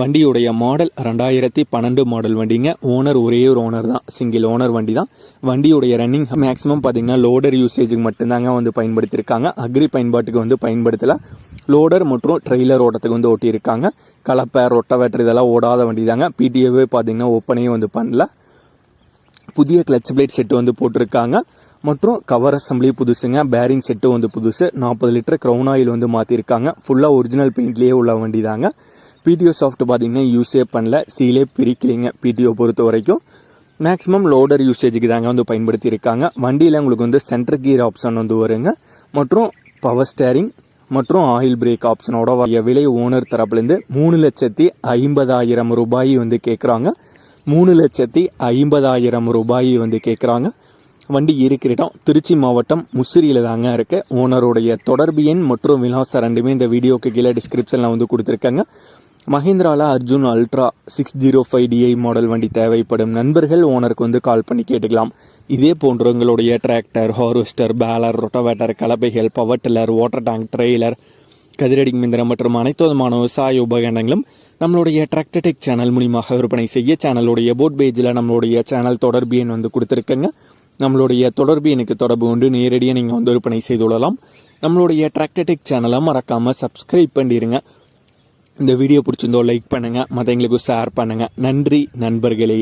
வண்டியுடைய மாடல் ரெண்டாயிரத்தி பன்னெண்டு மாடல் வண்டிங்க. ஓனர் ஒரே ஒரு ஓனர் தான். சிங்கிள் ஓனர் வண்டி தான். வண்டியுடைய ரன்னிங் மேக்ஸிமம் பார்த்தீங்கன்னா லோடர் யூசேஜுக்கு மட்டும்தாங்க வந்து பயன்படுத்தியிருக்காங்க அக்ரி பயன்பாட்டுக்கு வந்து பயன்படுத்தலை. லோடர் மற்றும் ட்ரெய்லர் ஓட்டத்துக்கு வந்து ஓட்டியிருக்காங்க கலப்பை ரொட்டவேட்டர் இதெல்லாம் ஓடாத வண்டி தாங்க பிடிஏவே பார்த்தீங்கன்னா ஓப்பனையும் வந்து பண்ணல. புதிய கிளச் பிளேட் செட்டு வந்து போட்டிருக்காங்க. மற்றும் கவர் அசம்பிளி புதுசுங்க. பேரிங் செட்டு வந்து புதுசு. நாற்பது லிட்டர் க்ரௌன் ஆயில் வந்து மாற்றிருக்காங்க ஃபுல்லாக ஒரிஜினல் பெயிண்ட்லேயே உள்ள வண்டி தாங்க பிடிஓ சாஃப்ட் பார்த்தீங்கன்னா யூஸே பண்ணல சீலே பிரிக்கலைங்க பிடிஓ பொறுத்த வரைக்கும். மேக்ஸிமம் லோடர் யூசேஜுக்கு தாங்க வந்து பயன்படுத்தியிருக்காங்க. வண்டியில் உங்களுக்கு வந்து சென்டர் கீர் ஆப்ஷன் வந்து வருங்க. மற்றும் பவர் ஸ்டேரிங் மற்றும் ஆயில் பிரேக் ஆப்ஷனோட வர விலை ஓனர் தரப்புலேருந்து மூணு லட்சத்தி ஐம்பதாயிரம் ரூபாய் வந்து கேட்குறாங்க மூணு லட்சத்தி ஐம்பதாயிரம் ரூபாய் வந்து கேட்குறாங்க வண்டி இருக்கிற இடம் திருச்சி மாவட்டம் முசிறியில் தாங்க இருக்குது ஓனருடைய தொடர்பு எண் மற்றும் விலாசம் ரெண்டுமே இந்த வீடியோக்கு கீழே டிஸ்கிரிப்ஷனில் வந்து கொடுத்துருக்காங்க. மஹிந்திராவில் Arjun ultra six zero five DI model வண்டி தேவைப்படும் நண்பர்கள் ஓனருக்கு வந்து கால் பண்ணி கேட்டுக்கலாம். இதே போன்ற உங்களுடைய tractor harvester baler rotavator கலப்பைகள் power tiller water tank trailer கதிரடி மிந்திரம் மற்றும் அனைத்து விதமான விவசாய உபகரணங்களும் நம்மளுடைய டிராக்டர்டெக் சேனல் மூலியமாக விற்பனை செய்ய சேனலுடைய போட் பேஜில் நம்மளுடைய சேனல் தொடர்பு எண் வந்து கொடுத்துருக்கேங்க. நம்மளுடைய தொடர்பு எனக்கு தொடர்பு கொண்டு நேரடியாக நீங்கள் வந்து விற்பனை செய்து கொள்ளலாம். நம்மளுடைய டிராக்டர்டெக் சேனலை மறக்காமல் சப்ஸ்கிரைப் பண்ணிடுங்க இந்த வீடியோ பிடிச்சிருந்தோ லைக் பண்ணுங்கள் மற்றவங்களுக்கு ஷேர் பண்ணுங்கள் நன்றி நண்பர்களே.